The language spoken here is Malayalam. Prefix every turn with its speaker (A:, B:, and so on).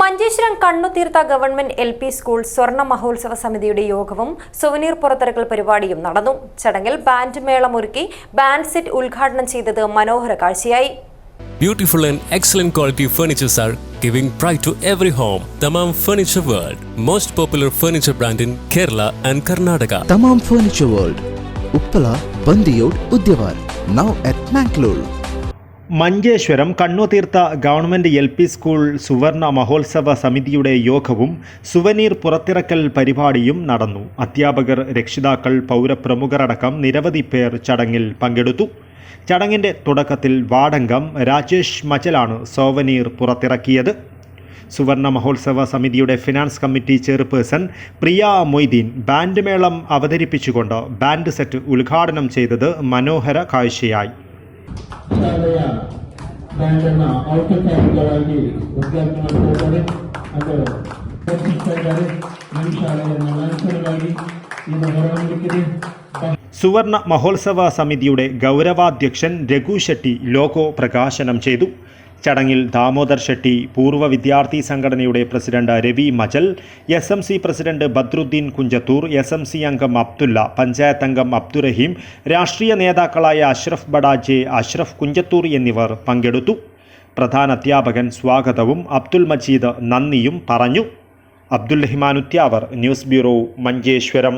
A: Manjeshwaram Kannutheertha government L P school സ്വർണ മഹോത്സവ സമിതിയുടെ യോഗവും സുവനീർ പുറത്തിറക്കൽ പരിപാടിയും നടന്നു. ചടങ്ങിൽ ബാൻഡ് മേളം ഒരുക്കി ബാൻഡ് സെറ്റ് ഉദ്ഘാടനം ചെയ്തത് മനോഹര കാഴ്ചയായി.
B: Beautiful and excellent quality furnitures are giving pride to every home Thamam furniture world most popular furniture brand in Kerala and Karnataka
C: Thamam furniture world Uppala Bandiyod Udyavar now at Mangalore
D: Manjeshwaram Kannutheertha government L P school സുവർണ മഹോത്സവ സമിതിയുടെ യോഗവും സുവനീർ പുറത്തിറക്കൽ പരിപാടിയും നടന്നു. അധ്യാപകർ രക്ഷിതാക്കൾ പൗരപ്രമുഖരടക്കം നിരവധി പേർ ചടങ്ങിൽ പങ്കെടുത്തു. ചടങ്ങിന്റെ തുടക്കത്തിൽ വാടങ്കം രാജേഷ് മച്ചലാണ് സോവനീർ പുറത്തിറക്കിയത്. സുവർണ മഹോത്സവ സമിതിയുടെ ഫിനാൻസ് കമ്മിറ്റി ചെയർപേഴ്സൺ പ്രിയ മൊയ്തീൻ ബാൻഡ് മേളം അവതരിപ്പിച്ചുകൊണ്ട് ബാൻഡ് സെറ്റ് ഉദ്ഘാടനം ചെയ്തത് മനോഹര കാഴ്ചയായി.
E: విశ్వవిద్యాలయ దానికన్నా ఔట్పుట్ గారికి ఉద్యోగం గారి అండ్
D: സുവർണ മഹോത്സവ സമിതിയുടെ ഗൗരവാധ്യക്ഷൻ രഘു ഷെട്ടി ലോഗോ പ്രകാശനം ചെയ്തു ചടങ്ങിൽ ദാമോദർ ഷെട്ടി പൂർവ വിദ്യാർത്ഥി സംഘടനയുടെ president Ravi Majal S M C president Badruddeen Kunjathur S M C അംഗം അബ്ദുല്ല പഞ്ചായത്ത് അംഗം അബ്ദുറഹീം രാഷ്ട്രീയ നേതാക്കളായ അഷ്റഫ് ബഡാജെ അഷ്റഫ് കുഞ്ചത്തൂർ എന്നിവർ പങ്കെടുത്തു. പ്രധാന അധ്യാപകൻ സ്വാഗതവും അബ്ദുൽ മജീദ് നന്ദിയും പറഞ്ഞു. Abdul Rahman Udyavar news bureau Manjeshwaram.